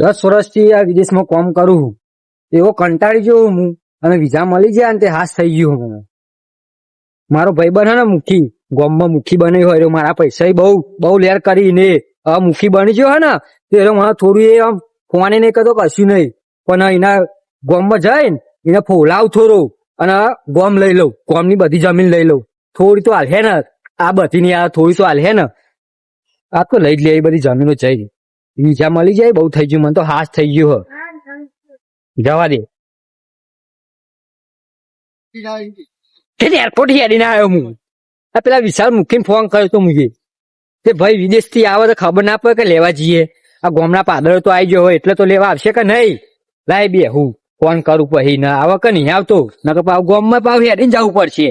દસ વર્ષથી આ વિદેશમાં કોમ કરું છું. એવો કંટાળી ગયો હું અને વિઝા મળી જાય ને તે હાથ થઈ ગયું મને મારો ભાઈ બને ને મુખી, ગોમમાં મુખી બની હોય મારા પૈસા બહુ બહુ લેર કરીને આ મુખી બની ગયો હે ને, તો મને થોડું એ આમ ફોને નહીં કરતો, કશું નહીં. પણ એના ગોમમાં જાય ને, એને ફોલાવ થોડો અને ગોમ લઈ લઉં, ગોમની બધી જમીન લઈ લઉં. થોડી તો હાલે ને, આ બધીની આ થોડી તો હાલે ને. આ તો લઈ જ લે, એ બધી જમીનો જઈ. વિઝા મળી જાય બહુ થઈ ગયું. મને તો હાથ થઈ ગયું હો. જવા દે. એરપોર્ટ હેડીને આવ્યો હું? આ પેલા વિશાલ મુખી ફોન કર્યો તો મુજે તે ભાઈ વિદેશથી આવે તો ખબર ના પડે કે લેવા જઈએ. આ ગોમના પાદળ તો આવી ગયો હોય એટલે તો લેવા આવશે કે નહીં? લાય બે હું ફોન કરું પછી. ના આવે કે નહીં આવતો? નકર પાવ ગોમમાં પાવ હેડીને જવું પડશે.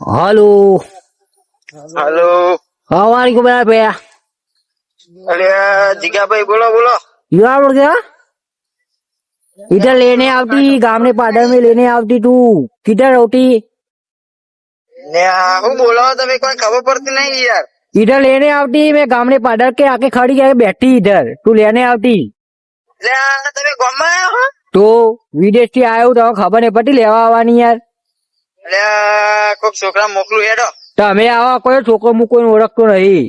हेलो हेलो वालेकुम भैया अरे જીગાભાઈ બોલો બોલો यू आर बोल गया इधर लेने आवती गामने पाडर में लेने आवती तू किधर होती ને આ હું બોલો તમે કોઈ ખબર પડતી નહીં યાર इधर लेने आवती मैं गामने पाडर के आके खड़ी है बैठी इधर तू लेने आवती લે આ તમે ગામમાં આવ્યા હો તો વિદેશ થી આવ્યો તો ખબર નહીં પડી લેવા આવવાની યાર લે આ કોક છોકરા મોકલું હેડો. તમે આવા કોઈ છોકરો હું કોઈ ઓળખતો નહીં.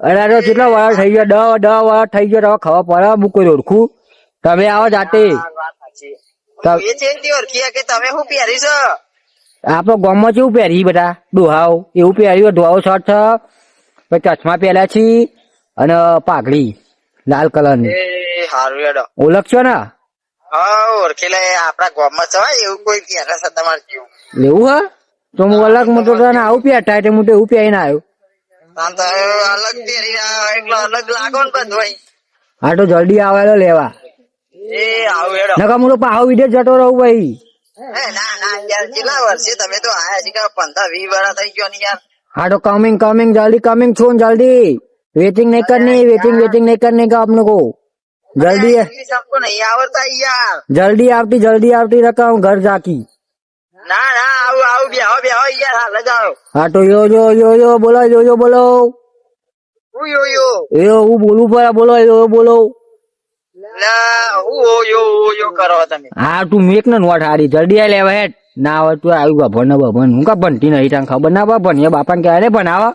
અરે તો કેટલા વાર થઈ ગયા? દસ દસ વાર થઈ ગયા તો ખબર પડે હું કોઈ ઓળખું? તમે આવો જાતે. આપણો ગામમાં કેવું પહેરી બધા? ડોહાવ એવું પહેર્યું ધોવાઓ શર્ટ છે. પછી ચશ્મા પહેર્યા છે અને પાઘડી લાલ કલરની ઓળખશો ને? હા ઓળખી લે આપડા ગામમાં છે એવું કોઈ પહેરે છે તમારે જેવું. લેવું હા તો હું અલગ મોટો આવું પ્યા ટાઈટે મોટે એવું પ્યાઈ ના આવ્યો હા તો જલ્દી આવેલો લેવા નકા હું તો પાહો વીડિયો જતો રહું ભાઈ હા તો કમિંગ કમિંગ જલ્દી કમિંગ છું જલ્દી વેટિંग નહીં કરની વેટિંग વેટિંગ નહીં કરને કા આપને જલ્દી આવતી જલ્દી આવતી રકમ ઘર જાકી ના ના આવું આવું બેહો બેહો યાર લગાવો. હા તો યો યો યો યો બોલો યો યો બોલો હું યો યો? એ હું બોલું પર બોલો યો બોલો ના હું યો યો કરો તમે. હા તું મેક ને નોટ હારી જલ્દી આ લેવા હેડ ના આવે તું આવ્યું બાભણ ને બાભણ હું કા ભણતી નહીં તને ખબર ના બાભણ એ બાપા ને ક્યારે ભણાવે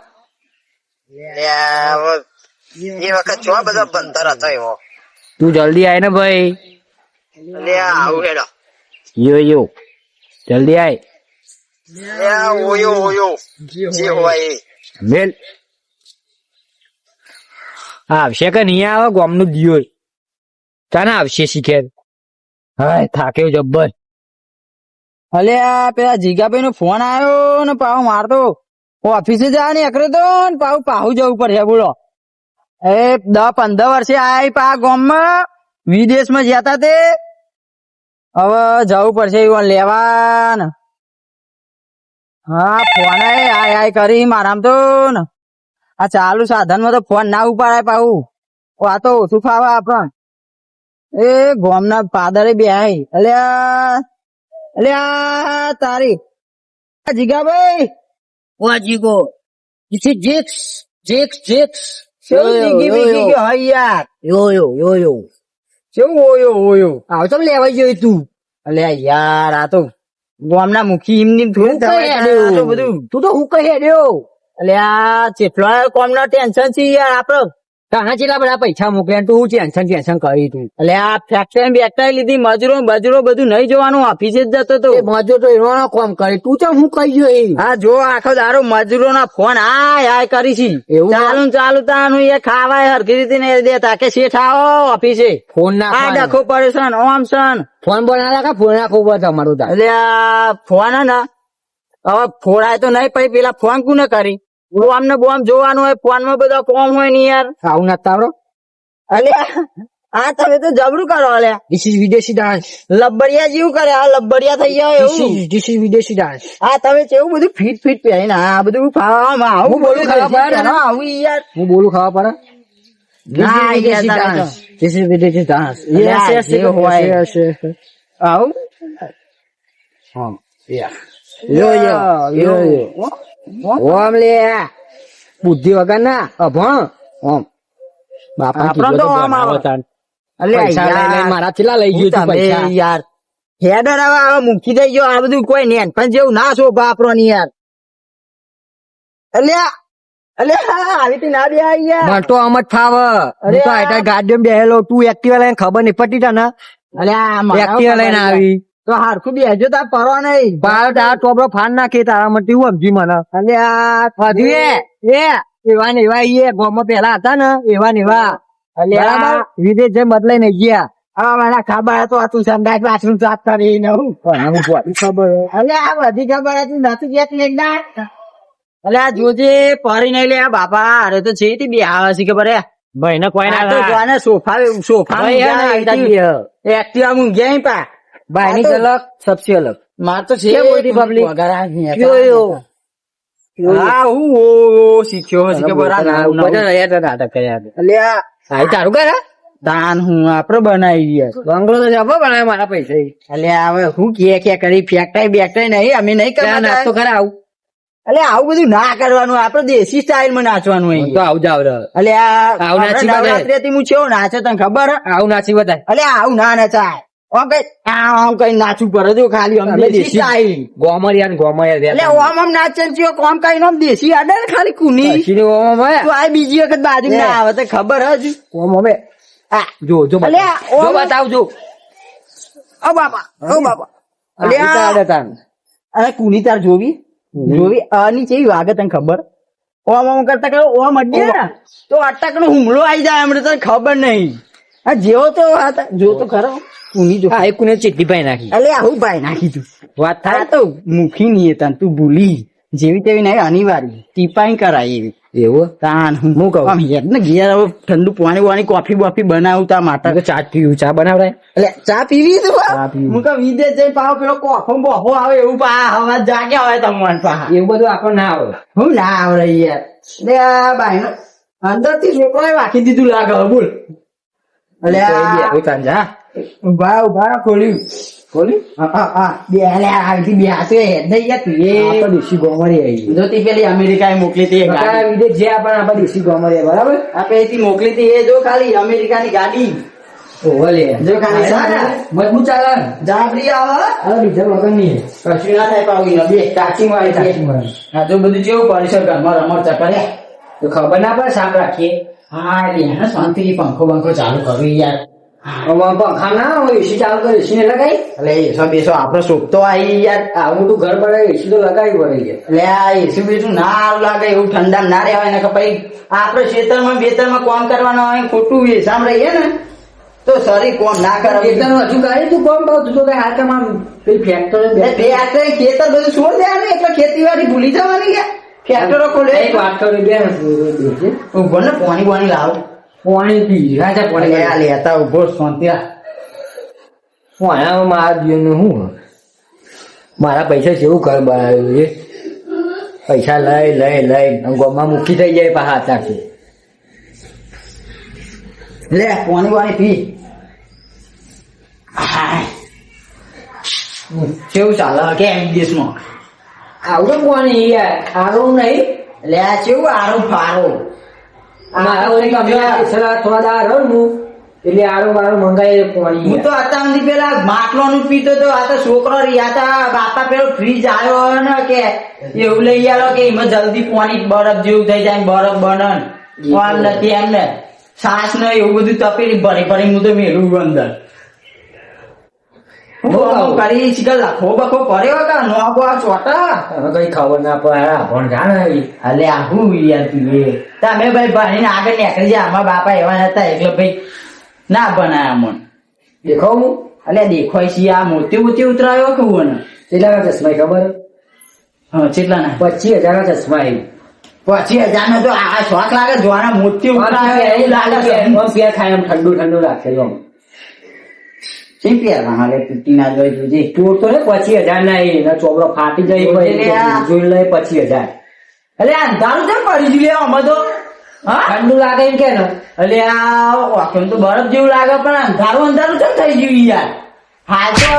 એ વખત છો બધો ભણતર હતો તું જલ્દી આય ને ભાઈ. લે આવું હેડો. યો યો. જલ્દી આય. જે હોય મેલ આવશે કે નહીં આવે? ગોમનું દિયો ચાને આવશે શીખે હા થાક્યો જબ્બર. અલે આ પેલા જીગાભાઈ નો ફોન આવ્યો ને પાવ મારતો. ઓફિસે જા ને એકરે તો ને પાવ પાહુ જવું પડશે બોલો. એ દસ પંદર વર્ષે આય પા ગામમાં. વિદેશમાં જતા તે હવે જવું પડશે એવું લેવા ને હા ફોન આય આય કરી મારામ તો ને. આ ચાલુ સાધનમાં તો ફોન ના ઉપાડાય પાવું આ તો ઓછું ફાવે આપણ એ ગોમના પાદરે બે અલ્યા અલ્યા તારી. જીગાભાઈ વા જીગો. જીક્સ જીક્સ જેક્સ. કેવું જીગી બીગી ગયો યાર યો યો યો યો. કેવું ઓયો ઓયો? આવ તો લેવા ગયો તું. અલ્યા યાર આ તો ગામના મુખી થોડું કઈ થવાય તો બધું. તું તો હું કહી આ અલ્યા ચેટલા કોમના ટેન્શન છે યાર આપડે? તાના જેટલા બધા પૈસા મોકલ્યા તું ટેન્શન ટેન્શન કરી તું. અલ્યા ફેક્ટરી બેક્ટરી લીધી મજૂરો મજૂરો બધું નહીં જોવાનું ઓફિસે જ જતો તો મજૂર તો એનો કોમ કરે. તું તો હું કહી ગયો એ? હા જો આખો દારો મજૂરો ના ફોન હાય આય કરી છે. એવું ચાલુ ને ચાલુ તાનું એ ખાવાય હરખી રીતે ને દેતા કે શેઠ આવો ઓફિસે ફોન આ ના ડખો પડે છે ને ઓમ સન ફોન બનાવ્યા કા? ફોન નાખો ઉપર તમારું એટલે આ ફોન હે ને હવે ફોડાય તો નહીં પછી પેલા ફોન કોને કરી? બોમ ને બોમ જોવાનું હોય ફોનમાં બધા કોમ હોય ને યાર. આવું ના તાવડો. અલ્યા આ તમે તો જબરું કરો અલ્યા ધીસ ઇઝ વિદેશી ડાન્સ લબ્બડિયા જેવું કરે આ લબડિયા થઈ જાય એવું. ધીસ ઇઝ વિદેશી ડાન્સ આ તમે કેવું બધું ફીટ ફીટ પહેરીને આ બધું ફાવામાં આવું બોલું ખાવા પડે? આવું યાર. હું બોલું ખાવા પડે? ના, વિદેશી ડાન્સ ધીસ ઇઝ વિદેશી dance yes yes yes yes આવું? હા યો યો યો યો ઓમ. લે. બુદ્ધિ વગર ના અભણ. ઓમ. બાપા કીધું તો તો આવો. યાર. મારા ચેલા લઈ ગયો તું પૈસા. યાર હેડર હવે આ મૂકી દઈ ગયો આ બધું કોઈ નેન પણ જેવું ના છો બાપરો ની યાર. અલ્યા. આવી તો તો તું ખબર નહીં અલ્યા મારા એક્ટિવા લઈને આવી. તો હારખું બેહજો તાર પરવા નહીં. બાર તાર ટોપરો ફાન નાખે તારા માટે હું સમજી મને? અલ્યા આ એ એવા ને એવા એ ગામમાં પેલા હતા ને એવા ને એવા. બરાબર? વિદેશ જઈ બદલાઈ નહીં ગયા. હા મને ખબર હતું આ તું સંડાસ બાથરૂમ સાફ કરી ને હું. પણ હું બોલી ખબર અલ્યા આ બધી ખબર હતી નથી કહેતી એકદમ આ જોજે પરી નહીં લે બાપા અરે તો છે તે બે આવે છે ખબર હે? ભાઈ ને કોઈ આ સોફા સોફા એક્ટિવા અહીં પા. ભાઈ અલગ સબસે અલગ. માર તો છે? વગર આ કયો હા હું ઓ શીખ્યો હશે કે બરા રહ્યા નાવું. નાટક કર્યા. અલ્યા આ તારું કરે દાન હું આપડે બનાવી ગયા બંગલો તો જબો બનાવે મારા પૈસા અલ્યા હવે હું કે કે કરી ફેક્ટાઈ બેક્ટાઈ નહીં અમે નહીં ત્યાં નાસ્તો ખરા આવું. અલે આવું બધું ના કરવાનું આપડે દેશી સ્ટાઇલમાં નાચવાનું અહીં તો આવું જ આવડે. આ આવું નાચી હું કેવો નાચે તને ખબર? આવું નાચી બતાય અલે આવું ના નચાય. કઈ આમ કઈ નાચવું પડે જો ખાલી આમ દેશી દેશી ગોમરિયા ને ગોમરિયા એટલે ઓમ આમ નાચે ને કોમ કઈ આમ દેશી આડે ખાલી કુની. પછીની ઓમ હોય. તો આ બીજી વખત બાજુ ના આવે તો ખબર જ ઓમ હવે. આ જો જો બતાવ. અલ્યા, ઓમ. જો બતાવ જો ઓ બાપા ઓ બાપા આ આડે તાન. અરે કુની તાર જોવી? જોવી? આની કેવી વાગે તને ખબર? ઓમ ઓમ કરતા કરો ઓમ અડ્ડે ને તો અટક નો હુમલો આવી જાય એમને તને ખબર નહીં. આ જેવો તો આ જો તો ખરો. કુની જો. હા કુને ચીઠી પાઈ નાખી? અલે આવું ભાઈ નાખી તું. વાત થાય? તો મુખી નહીં તને તું ભૂલી. જેવી તેવી નહીં અનિવાર્ય. ટીપાઈ કરાય એવી. એવું? તાન હું કહું. આમ હેડ ને ઘેર હવે ઠંડુ પાણી વાણી કોફી બોફી બનાવું તા માટે ચા પીવું ચા બનાવડાય. એટલે ચા પીવી તું? હું કહું વિદેશ જઈ પાવ પેલો કોફો બોફો આવે એવું પા હવા જાગ્યા હોય તમને પા. એવું બધું આખો ના આવે. હું ના આવડે યાર. લે બાઈ અંદરથી છોકરો વાંકી દીધું લાગે બોલ. ઊભા ઊભા ખોલ્યું ખોલ્યું હા હા બે લે આવી બે હાથે હેડ નહીં યાર તું. આ તો એ દેશી ગોમરી આવી જો તી પેલી અમેરિકાએ મોકલી હતી એ ગાડી. વિદેશ જે આપણને આપણે દેશી ગોમરી બરાબર? આ પેલી મોકલી હતી એ જો ખાલી અમેરિકાની ગાડી. ઓહો લે. જો ખાલી. મજબૂત ચાલે? જાબરી આવે. અરે બીજા વગર નહીં કશું ના થાય પાવી બે કાચી માં ચાચી મારી. આ જો બધું જેવું પરિસર ઘરમાં રમત કરે તો ખબર ના પડે સાપ રાખીએ. હા એને શાંતિથી પંખો બંખો ચાલુ કરવી યાર પંખા ના એસી ચાલુ કરે એસી ને લગાવી એસો બેસો આપણો સુખ તો આવી યાર આવું તું ઘર પડે એસી તો લગાવી બેસું ના આવું લાગે એવું ઠંડા ના રહેવાય ને કે પછી આપણે ખેતરમાં બેતરમાં કામ કરવાનું હોય ખોટું એસામ રહીએ ને તો સરી કોમ ના કરે એકદમ હજુ ગાડી તું કોમ ભાવ તું તો કઈ હાથમાં પેલી ફેક્ટરી બે હાથે ખેતર બધું છોડ દેવાનું એટલે ખેતીવાડી ભૂલી જવાની યાર ફેક્ટરો ખોલે એક વાત કરી બે ઊભો ને પાણી પાણી લાવો. પાણી પી. રાજા એટલે આ લેતા ઊભો શાંતિ રાખ. મારા પૈસા જેવું ઘર બનાવ્યું છે પૈસા લઈ લઈ લઈ ગોમાં મૂકી થઈ જાય પાછા ત્યાંથી લે પાણી પાણી પી. કેવું ચાલે? કેમ દેશમાં આવું કોણ યાર આરું નહીં? લે આ કેવું આરો ફારો મારા ઓલી થોડા થોડા દાર હું એટલે આરો બારો મંગાવી પાણી હું તો અત્યાર પેલા માટલો નું પીતો તો આ તો છોકરો રહ્યા હતા બાપા પેલો ફ્રીજ આવ્યો ને કે એવું લઈ આવ્યો કે એમાં જલ્દી પાણી બરફ જેવું થઈ જાય બરફ બને ને. નથી એમ ને સાસ ને એવું બધું તપેલી ભરી ભરી હું તો મેળવું અંદર. કરી લખો બખો પડ્યો કે આ ચોટા? હવે કઈ ખબર ના પડે. આ પણ જાણે. અલે આવું યાર તું તમે ભાઈ આગળ નીકળી જાય આમાં બાપા એવા હતા એટલે ભાઈ ના બનાયા મન. દેખાવ હું? અલે દેખોય છે આ મોતી મોતી ઉતરાયો કે હું ને કેટલા ચશ્મા ખબર? હા કેટલા ના પચીસ હજાર ચશ્મા આવી પછી હજાર નો તો આ શોખ લાગે જોવાના મોટી પીએ, એવું લાગે ખાય એમ ઠંડુ ઠંડુ રાખે છે આમ. શી તૂટી ના જોઈ જોજે. ચોર ને પચીસ હજાર ના એ એના ચોપડો ફાટી જાય જોઈ લે આ. જોઈ લે પચીસ હજાર. અલે અંધારું કેમ પડી ગયું લે આમાં તો હા? ઠંડુ લાગે એમ કે ને. આ વાક્યમ તો બરફ જેવું લાગે પણ અંધારું અંધારું કેમ થઈ ગયું યાર? હાલ તો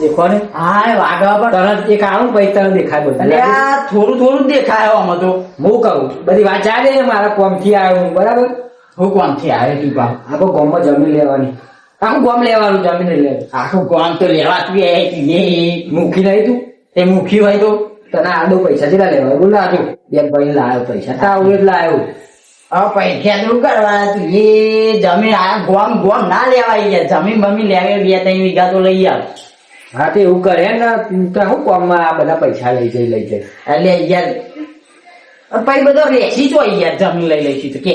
દેખો ને હા વાગવા પર તરત એક આવું પછી તરત દેખાય બધું. આ થોડું થોડું દેખાય આમાં તો હું કહું બધી વાત ચાલે મારા કોમથી આવ્યો બરાબર? હું કોણથી આવે તું પા આખો ગામમાં જમીન લેવાની. આખું ગામ લેવાનું જમીન લેવાની આખું ગામ તો લેવાતું એ એ મૂકી લઈ તું એ મુખી હોય તો તને આડો પૈસા કેટલા લેવા બોલ લાજો બેન ભાઈ લાવ્યો પૈસા તાવ એટલે લાવ્યો હવે પૈસા શું કરવા તું એ જમીન આ ગોમ ગોમ ના લેવાય ગયા જમીન બમીન લેવે બે ત્રણ વીઘા તો લઈ આવ હા તો એવું કરે ને તું તો શું કોમમાં આ બધા પૈસા લઈ જઈ લઈ જઈ એટલે યાર પછી બધો રેસી જો યાર જમીન લઈ લઈશું તો કે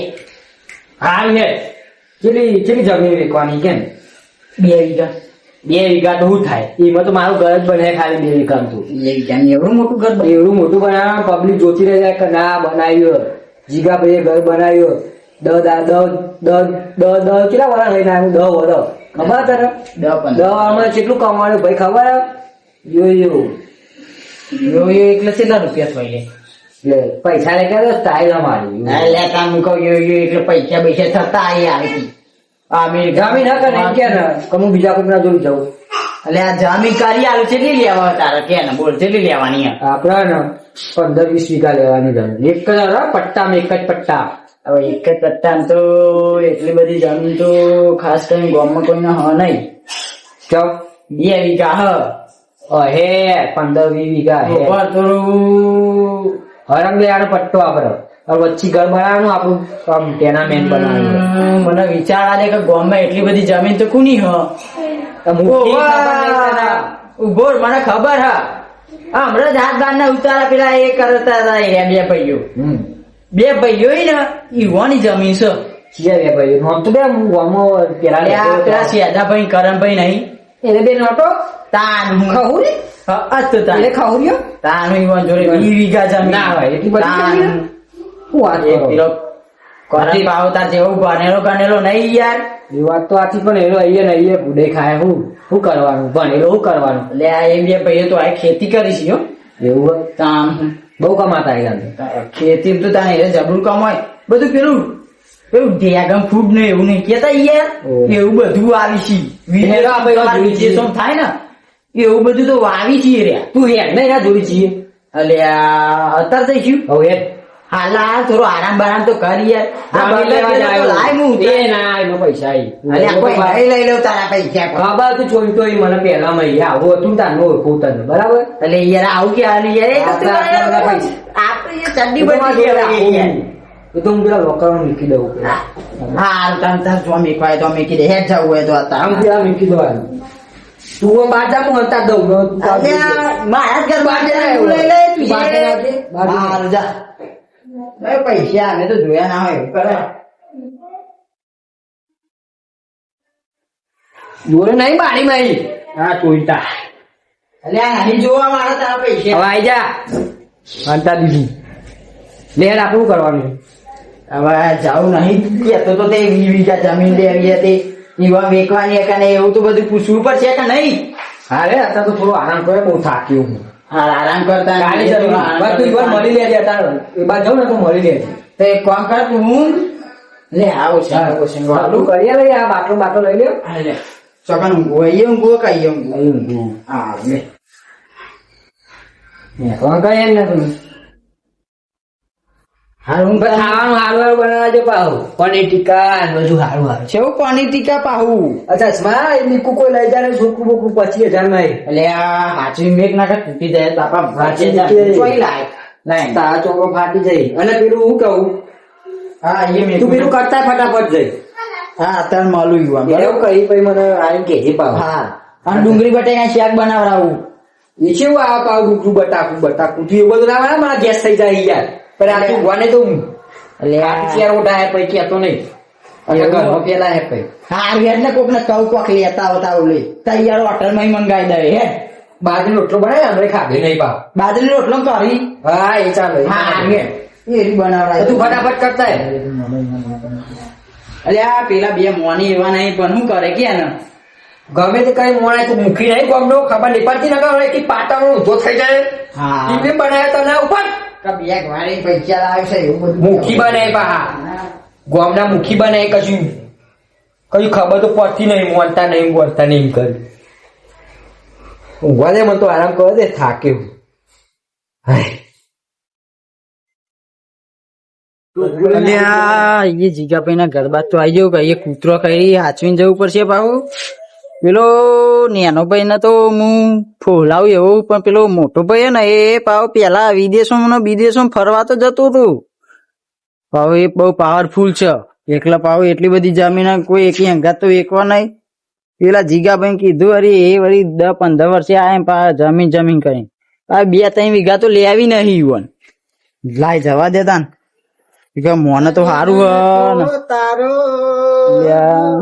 હા ને કેટલી કેટલી જમીન વેચવાની કેમ? બે વીઘા. બે વીઘા તો શું થાય. એમાં તો મારું ઘર જ બને ખાલી બે વીઘા તો. બે વીઘા એવડું મોટું ઘર. એવડું મોટું બનાવવાનું પબ્લિક જોતી રહી જાય કે ના બનાવ્યો. જીગાભાઈએ ઘર બનાવ્યો. દ દા દ દ દ દ કેટલા વર્ષ લઈને આવ્યું? દસ વર્ષ ખબર તને? દસ. દસ વર્ષમાં કેટલું કમાવાનું? ભાઈ ખબર? જોયું યો. યો એટલે કેટલા રૂપિયા થઈ પૈસા લઈ ગયા સ્ટાઇલ અમારી. એટલે કામ એટલે પૈસા પૈસા થતા આવી. આવી હતી જામી ના કરે કે હું બીજા કોઈ ના જોઈ જાઉં. એટલે આ જામી આલું કેટલી લેવા તારે કે ને બોલ કેટલી લેવાની આપડા ને પંદર વીસ વીઘા લેવાની જમીન એક જ હારા એક જ પટ્ટા. હવે એક જ પટ્ટા તો એટલી બધી જમીન તો ખાસ કરીને ગામમાં કોઈને હ નહીં. ચો. બે વીઘા હ. હે પંદર વીસ વીઘા હે. થોડું હરંગ પટ્ટો આપડે. વચ્ચે ઘર બનાવવાનું આપણું આમ ટેનામેન્ટ બનાવવાનું. મને વિચાર આવે કે ગામમાં એટલી બધી જમીન તો કુની હ. ઊભો મને ખબર હા. હમણાં જ હાથ બાર ના ઉતારા પેલા એ કરતા હતા એ બે ભાઈઓ. બે ભાઈઓ ને ઈવાની જમીન છે. છીએ બે ભાઈઓ. આમ તો બે હું પેલા પેલા સિયાદા ભાઈ કરમ કરમભાઈ નહીં. એને બે નોટો? તાન ખહુરી? હા, આ તો તાન એને ખહુર્યો તાન ઈવન જોડે વીઘા જમીન ના હોય, એટલી બધી? વાત કરો? કરી પાવતા જેવું ભણેલો ગણેલો નહીં યાર. એ વાત તો આથી પણ એનો અહીંયા ને ભૂડે ખાય. હું શું કરવાનું? ભણેલો શું કરવાનું? એટલે આ એમ બે ભાઈઓ તો આ ખેતી કરી છે એવું કામ બહુ કમાતા આવ્યા ખેતી તો તાને એ જબરું કમાય. બધું પેલું પેલું ડેગમ ફૂડ ને એવું નહીં. કેતા યાર? એવું બધું આવી છે. થાય ને? એવું બધું તો વાવી છીએ રે. તું હેડ ને ના જોઈ છીએ એટલે અત્યારે જઈશું હવે હેડ. હાલ થોડો આરામ બારામ તો કરી યાર. લેવા બગલા લાય હું એ ના એનો પૈસા આવી. કોઈ લઈ લઉં તારા પૈસા તું ચોઈતો તો મને પહેલા માં આવું હતું તાર નો ઓળખું તને. બરાબર? એટલે યાર આવું કે હાલ યાર? આપણા- ચડ્ડી તો બધી તો હું પેલા લોકરમાં મૂકી દઉં. હા હાલ તમ તાર જો મેકવાય તો મેકી દે હેડ જવું હોય તો આમ અત્યારે પેલા મૂકી દઉં તું બાજામાં હતા દઉં મારા ઘર જઈને લઈ લે તું બહાર જા. પૈસા આવે તો જોયા ના હોય કરે. જોડે નહીં બારી મારી? હા ચોઈતા નહીં જોવા મારા તારા હવે પૈસા આઈ જા. અંતાર દીધી. લેડ આપણું કરવાનું હવે જાવું નહીં. તો તે વીઘા જમીન લેવી હતી. ઈવા વેકવાની કે નહીં એવું તો બધું પૂછવું પડશે કે નહીં? હા અત્યારે તો થોડો આરામ કરે બહુ થાક્યો હું. હા આરામ કરતા કાલે તું ઈ મળી લેજે અત્યારે એ બાદ જાઉં ને તો મળી લેજે. તો એક કામ કર તું. હું લે આવો છે સારું કરીએ લઈએ આ બાટલો બાટલો લઈ લ્યો હા, લે. ચોકન ઊંઘો એ ઊંઘો કઈ ઊંઘો? હા લે. કોણ કહીએ ને તમે હારું ખાવાનું હારું હારું બનાવજો પાહુ. પનીર ટીકા બધું હારું હારું. છે પાણી ટીકા પાહુ? અચ્છા સ્મા એ નીકુ કોઈ લઈ જાય સુખું છોકરું પછી પચીસ હજારમાં એટલે આ હાચવી મેઘ નાખે તૂટી જાય બાપા તૂટી જાય. લાય. તારા ચોકો ફાટી જાય. અને પેલું હું કહું? હા એ મેં તું પેલું કરતા ફટાફટ જઈ. હા અત્યારે મળું યુવા એવું કહી પછી મને આવીને કેજે પાહુ. હા. અને ડુંગળી બટેકા શાક બનાવડાવું. એ છે આ પાવ બટાકું બટાકું એવું બધું ના મારા ગેસ થઈ જાય યાર. પણ આ તું ગવાને તો હું. આ ઉઠાય? પછી કહેતો નહીં. અને એવું? પેલા હે પછી હા એટલે કોક ને કહું કોક લેતા આવતા આવું તૈયાર હોટલમાં મંગાવી દે હે બાજરી રોટલો બનાવે? આપણે ખાધે? નહીં પાવ બાજરી રોટલો કરી. હા એ ચાલે હા એ બનાવડાય. તું ફટાફટ કરતા હે. અલ્યા પેલા બે મોની એવા નહીં પણ શું કરે કે ને ગમે તે કઈ મોણા તું મૂકી નહીં ગમનો ખબર નહીં પડતી નગર કે પાટાનો ઊંધો થઈ જાય. હા. ટીવી બનાવ્યા તો ના ઉપર. બે વાળી પૈસા લાવશે એવું બધું. મુખી બનાય પા ગોમના મુખી બનાય કશું. કઈ ખબર તો પડતી નહીં મોનતા નહીં બોલતા નહીં કરી. ઊંઘવા દે મને તો આરામ કરો દે થાકે હું. હાય. અલ્યા એ જીગાભાઈ ના ગરબા તો આવી જવું એ કૂતરો કઈ હાચવીને જવું પડશે પાછું પેલો નેનો ભાઈ ને તો હું ફોલાવું એવું પણ પેલો મોટો ભાઈ ને એ પાવ પેલા વિદેશોમાં વિદેશોમાં ફરવા તો જતું હતું. પાવ એ બહુ પાવરફુલ છે. એકલા પાવ એટલી બધી જમીન કોઈ એકી અંગાત તો એકવા નહીં. પેલા જીગાભાઈ કીધું અરે એ વળી દસ પંદર વર્ષે આ એમ પા જમીન જમીન કરી આ બે ત્રણ વીઘા તો લે આવી નહીં ઈવન લાય જવા દેતા ને મોને તો સારું હ લ્યા.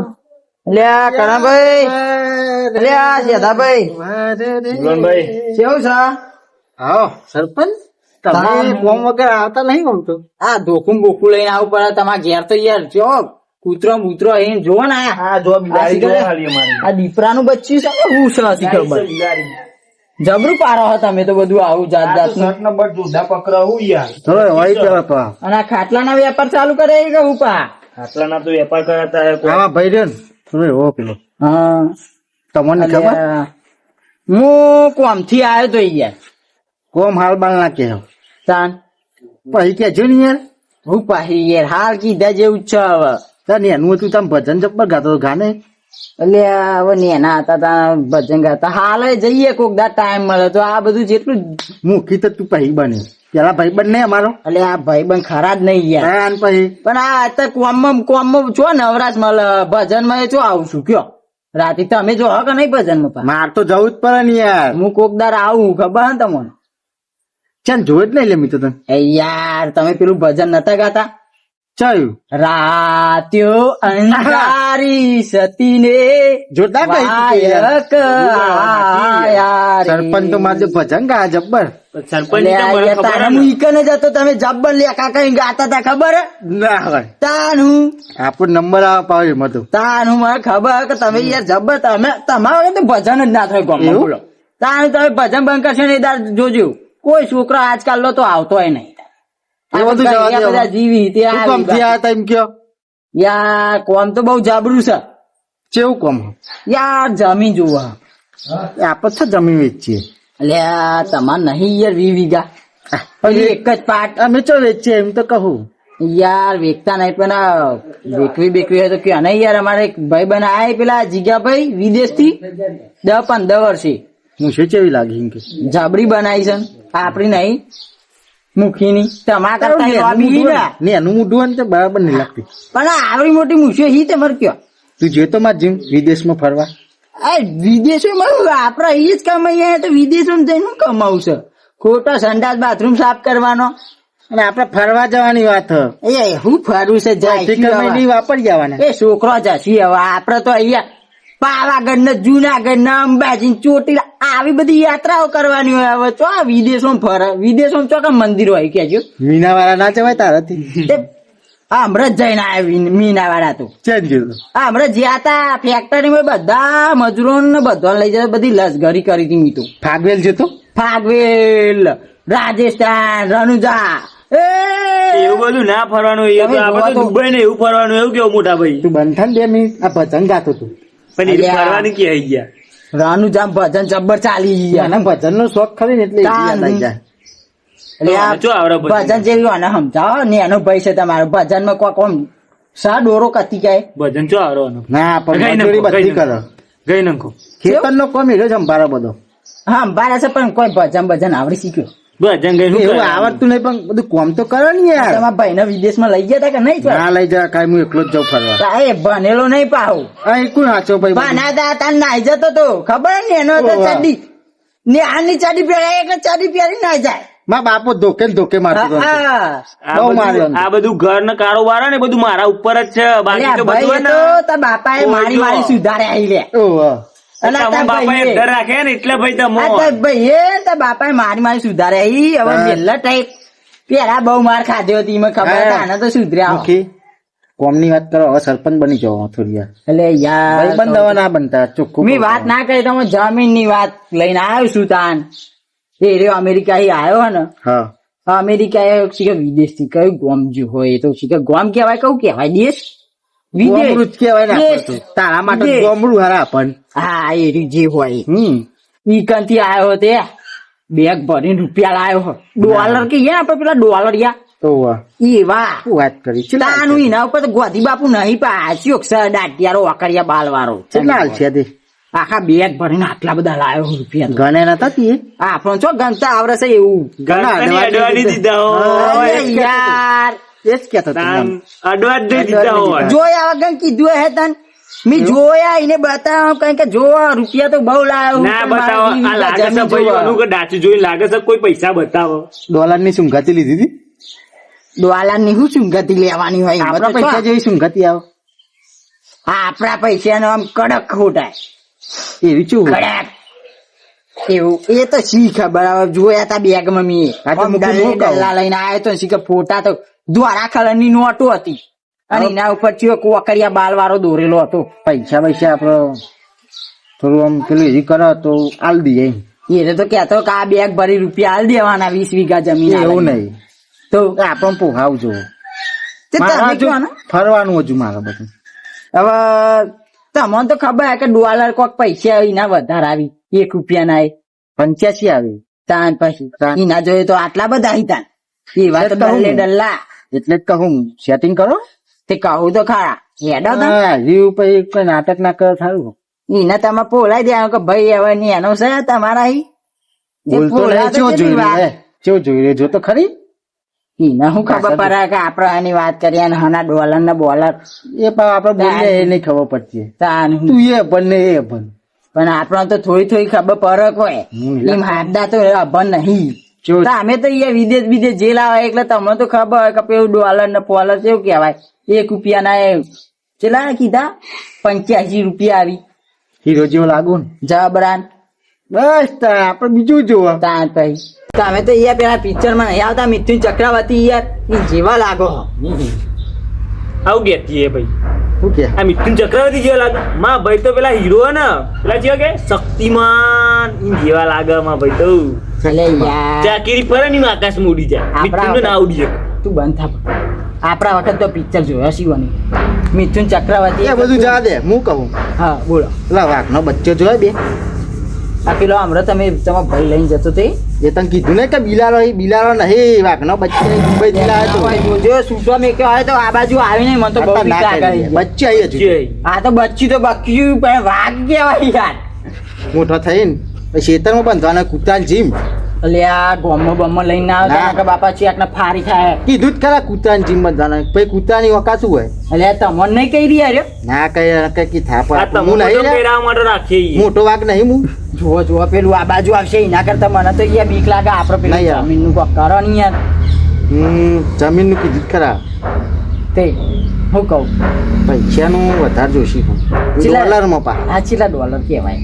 લ્યા લ્યા કરણભાઈ લ્યા શેઠાભાઈ કેવું છે? હા સરપંચ? તમે ફોર્મ વગર આવતા નહીં ગમતો આ ધોકું બોકું લઈને આવું પડે તમારા ઘેર તો યાર જો કૂતરો મૂતરો એ જો ને આ. હા જો આ જો શીખર- ખાલી અમારી આ દીપરાનું બચ્ચું છે હું છે હજી ખબર જબરું પારો હો તમે તો બધું આવું જાત જાત શર્ટ નંબર જુદા પકડા યાર. થોડો હોય તો પા. અને આ ખાટલાના વેપાર ચાલુ કરે કે ઉપા? આટલાના તો વેપાર કરતા હા ભાઈ રે થોડો એવો પેલો. હા. તમને ખબર? હું કોમથી આવ્યો તો યાર કોમ હાલ બાલ ના કે તાન? પછી કે જો ને યાર? હું પાહી યાર હાલ કીધા જેવું છે હવે. તાર એનું હતું તમે ભજન જબ્બર ગાતો ગાને. એટલે હવે નેના હતા તા ભજન ગાતા. હાલ જઈએ કોક દા ટાઈમ મળે તો. આ બધું જેટલું મુખી તો તું ભાઈ બને. પેલા ભાઈ બન નહીં અમારો. એટલે આ ભાઈ બંધ ખરા જ નહીં યાર. હા, પછી પણ આ કોમ કોમ છો નવરાશ મળે ભજનમાં છો આવું છું કયો? રાતે તમે જો કે નહીં ભજનમાં માર તો જવું જ પડે ને યાર હું કોકદાર આવું ખબર ને તમને ચાલ જોઈ જ નહીં લે મિત્રો તને યાર તમે પેલું ભજન નતા ગાતા ચાલ્યું રાત્યો અંધારી સતીને જોરદાર ગાઈ તું યાર. વાયક આયા રે. સરપંચ તો મારે ભજન ગા જબ્બર હોય. ભજન જ ના થાય તાનું તમે ભજન બંધ કરશો ને દાર જોજો. કોઈ છોકરો આજકાલ નો તો આવતો નહીં. એ બધું જવા યાર કોમ તો બહુ જાબરું છે. કેવું કોમ? યાર જમીન જોવા. આપણે છે જમીન વેચીએ. અલ્યા તમાર નહીં યાર વી વીઘા. પછી એક જ પાટ અમે ચો વેચીએ એમ તો કહું. યાર વેચતા નહીં પણ આ વેકવી બેકવી હોય તો કે નહીં યાર અમારે એક ભાઈ બન આય પેલા જીગાભાઈ વિદેશથી દસ પંદર વર્ષે હું શું ચેવી લાગી કે? જાબડી બનાવી છે આપડી નહીં મુખીની તમારા કરતા ના. એનું મોઢું ને તો બરાબર નહીં લાગતી. પણ આવડી મોટી મૂછો હી તમારે કયો? તું જોતો માં જીમ વિદેશમાં ફરવા. આ વિદેશોમાં? આપડે અહીં જ કમાઈએ તો વિદેશોમાં જઈને શું કમાવું છે ખોટો સંડાસ બાથરૂમ સાફ કરવાનો. અને આપણે ફરવા જવાની વાત એ હું ફરવું છે? જાય? વાપરી જવાના. એ છોકરો જશી હવે? આપડે તો અહીંયા પાવાગઢ ને જુનાગઢ ને અંબાજી ને ચોટીલા આવી બધી યાત્રાઓ કરવાની હોય હવે. ચો વિદેશો વિદેશોમાં વિદેશો વિદેશોમાં ચો કે મંદિર હોય કેજો મીના વાળા ના જવાય તારાથી? હમણાં જઈને આવ્યા મીના વાળા તું ચેન્જ આ હમણાં જ્યાં હતા ફેક્ટરીમાં બધા મજૂરો ને બધા લઈ જાય બધી લસગરી કરી હતી મી ફાગવેલ ફાગવેલ તો ફાગવેલ રાજસ્થાન રનુજા એવું બધું ના ફરવાનું એ તો આપણે તો તો- દુબઈ ને એવું ફરવાનું એવું કેવું મોટા ભાઈ? તું બંધન બે મિનિટ આ ભજન ગાતો તું. પણ એ. ફરવાની કે આઈ ગયા? રનુજા ભજન જબ્બર ચાલી ગયા. ભજન નો શોખ ખરી ને એટલે ભજન. જેવી આને સમજાવો. ને એનો ભાઈ છે તમારો. ભજનમાં કોઈ કોમ સા ડોરો કતી જાય. ભજન ચો આવડવાનું ના પણ બધી કરો. ગઈ નાખો. ખેતર નો કોમ હેડો સંભારો બધો. હા બારા છે પણ કોઈ ભજન ભજન આવડી શીખ્યો. ભજન ગઈ એવું આવડતું નહીં પણ બધું કોમ તો કરો ને યાર. તમારા ભાઈ ને વિદેશમાં લઈ ગયા તા કે નહીં ના લઈ જા કાંઈ હું એકલો જ જાઉં ફરવા. એ ભણેલો નહીં પાહુ. આ એક કોણ હાચો ભાઈ? ભણાતા હતા નાઈ જતો તો. ખબર ને એનો તો ચડી. ને આની ચાડી પહેરાય એક ચાડી પહેરી ના જાય. મારા બાપો ધોકે ધોકે મારતો. આ બધું- ઘર ને કારોબાર ને બધું મારા ઉપર જ છે. બાકી તો બધું હોય એ ને તો તારા બાપાએ ઓજો. મારી મારી સુધારે આવી લે. તમો મારી મારી સુધારે હવે. મેલ્લા ટાઈપ. પેલા બહુ માર ખાધો હતી મને ખબર આને તો સુધર્યા. કોમની વાત કરો હવે સરપંચ બની જાઓ થોડી એટલે યાર ભાઈબંધ ના બનતા ચોખ્ખું મેં વાત ના કરી તો જમીનની વાત લઈને આવ્યો છું તાન. એ રહ્યો અમેરિકા થી આવ્યો હે ને? હા. અમેરિકા એ શીખે વિદેશથી કયું ગોમ જે હોય એ તો શીખે ગોમ કહેવાય કયું કહેવાય? દેશ? વિદેશ? કહેવાય ને. તારા માટે ગોમડું હરા પણ હા એ રહ્યું જે હોય હમ. ઈ કંથી આવ્યો તે બેગ ભરીને રૂપિયા લાવ્યો ડોલર કે યા આપણે પેલા ડોલર યા તો વાહ, વાહ વાત કરી? તાનું એના ઉપર તો ગોધી બાપુ નહીં અક્ષર દાટિયારો વાકડિયા બાલ વાળો કેટલા હાલ છે આખા બેગ ભરીને આટલા બધા લાયો રૂપિયા ગણે નતા તી? આપણો છો ગણતા આવડે છે એવું ગણા અડવાની દીધા. યાર. એ જ કેતો અડવા દીધા હોય જોયા વગર કીધું હે તન. મી જોયા એને બતાવો કઈ કે જો રૂપિયા તો બહુ લાયો ના બતાવો. આ લાગે છે ભાઈ અનુ કે ડાચી જોઈ લાગે છે કોઈ પૈસા બતાવો. ડોલરની સુંઘાતી લીધી હતી? ડોલરની શું ચુંગતી લેવાની હોય આપણા પૈસા? જેવી સુંઘાતી આવે. આપણા પૈસા નો આમ કડક ખોટાય. એવી ચૂ એવું. એ તો શીખ બરાબર. જોયા તા બેગ મમ્મી મેં ડલ્લે લઈને આવ્યો તો શી ફોટા તો દ્વારા કલરની નોટો હતી. અને એના ઉપર ચિયો કોકરિયા બાલ વાળો દોરેલો હતો. પૈસા પૈસા આપડે થોડું આમ પેલું એ કરો તો આલ દઈએ એને તો કેતો કે આ બેગ ભરી રૂપિયા આલ દેવાના વીસ વીઘા જમીન એવું નહીં. તો આપણને પોહાવ જો તે તમે કહો ને ફરવાનું હજુ મારે બધું. હવે તમને તો ખબર કે ડોલર કોક પૈસા એના વધારે આવી. એક રૂપિયા ના પંચ્યાસી આવી. તાન પછી. એના જોઈએ તો આટલા બધા તાન. એ વાત ડલ્લે ડલ્લા. એટલે જ કહું. સેટિંગ કરો. તે કહું તો ખરા. હેડો રીવ પછી કોઈ નાટક ના કરે સારું. એને તમે પોલાઈ દે કે ભાઈ હવે એનો છે તમારા બોલતો ચેવો કેટલી જોઈ વાત. જોઈ રે જો તો ખરી. એને શું ખબર પડે કે આપડે આની વાત કરીએ અને હના ડોલર ને બોલર. એ પણ આપડે બોલીએ એ નહીં ખબર પડતી. તું એ અભન ને એ અભન પણ આપણને તો થોડી થોડી ખબર પડે હોય હમ, એમ હાથદા તો અભન નહીં. અમે તો અહીંયા વિદેશ વિદેશ જે લાવે એટલે તમને તો ખબર હોય કે પેલું ડોલર ને પોલર એવું કહેવાય. એક રૂપિયા ના એ ચેલા કીધા? પંચ્યાસી રૂપિયા આવી. હીરો જેવો લાગુ ને. જબરાન બસ આપડે બીજું જોવા. ત્યાં તમે તો યાર પેલા પિક્ચરમાં નહીં આવતા મિથુન ચક્રવર્તી યાર. એ જેવા લાગો. આવું કેતી એ ભાઈ. શું કે? આ મિથુન ચક્રવર્તી જેવા લાગે માં ભાઈ તો પેલા હીરો હે ને. પેલા જેવા કે? શક્તિમાન. ઈ જેવા લાગે માં ભાઈ તો. એટલે યાર. ચાકીરી પરની આકાશ મૂડી જાય. આપણા મિથુન ના ઉડી જાય તું બંધ થા આપણા વખત તો પિક્ચર જોયો શિવાની મિથુન ચક્રવર્તી એ બધું જા દે હું કહું. હા બોલો. પેલા વાઘનો બચ્ચો જોયો બે? આ પેલો હમણાં તમે તમારા ભાઈ લઈને જતો તે? એ તને કીધું ને કે બિલાડો એ બિલારો નહીં વાઘનો બચ્ચે દુબઈ થી લાવ્યો તો. જોજો સૂટવા મેં કહ્યો હોય તો આ બાજુ આવીને મને તો બહુ બીક લાગે. કરી આવી હજુ આ તો બચ્ચી તો બક્યું પણ વાઘ કેવાય યાર. મોટો થઈને પછી ખેતરમાં બંધવાના કૂતરાની જીમ. એટલે આ ગોમો બમો લઈને આવે કે બાપા છે ને ફારી થાય. કીધું જ ખરા કૂતરાની જીમ બંધવાના પછી કૂતરાની ઓકા શું હોય? એટલે તમને નહીં કહી રહ્યા રે ના કઈ કઈ કી પણ હું નહીં. મોટો વાઘ નહીં હું. જુઓ જુઓ પેલું આ બાજુ આવશે એના કરતા મને તો અહીંયા બીક લાગે આપણે પેલું નહીં યાર. જમીનનું કોક કરો ને યાર હમ જમીનનું કીધું જ ખરા. તે હું કહું. પૈસાનું વધારે જોશી હું. ચેલા- ડોલરમાં પા. આ ચેટલા ડોલર કહેવાય.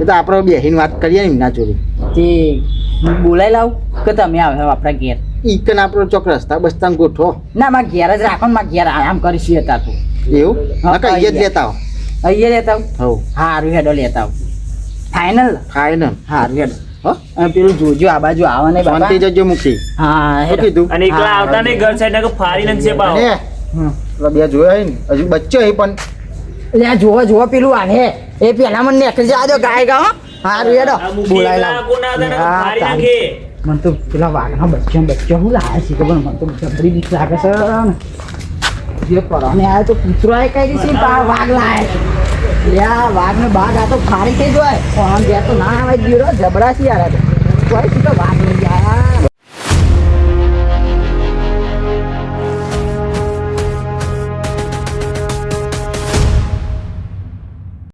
એ તો આપણે બેહીને વાત કરીએ ને એમના જોડે. તે હું બોલાઈ લાવું કે તમે આવ્યો આપણા ઘેર? ઈકન આપણો ચોક રસ્તા બસ્તા ગોઠવો. ના મારા ઘેર જ રાખો ને મારા ઘેર આરામ કરીશું હતા તું. એવું? હા, નકર અહીંયા જ અહીંયા. લેતા આવ. અહીંયા લેતા આવું? હવ. હારું હેડો લેતા આવું. ફાઇનલ ફાઇનલ હા અને પેલું જોજો આ બાજુ આવે ને શાંતિ જજો મુખી. હા શું કીધું? અને એકલા આવતા નહીં ઘર સાઈડ ના ફારી ને છે પાવ બે જોયા હે ને હજુ બચ્ચો હે પણ. લે જોવો જોવો પેલું આને. એ પેલા મને નીકળી જા દો ગાય ગાઓ. હા, ફારી તારી. નાખે. મને તો પેલા વાઘના બચ્ચો બચ્ચો હું લાવે છે ખબર મને તો જબરી બીક લાગે છે. જે પરાને આયો તો કૂતરો આય કઈ છે વાઘ લાવે છે. લ્યા વાઘ ને બાઘ આ તો ફારી થઈ જાય પણ જ્યાં તો ના આવે જીરો જબરા છે યાર આ તો. કોઈ વાઘ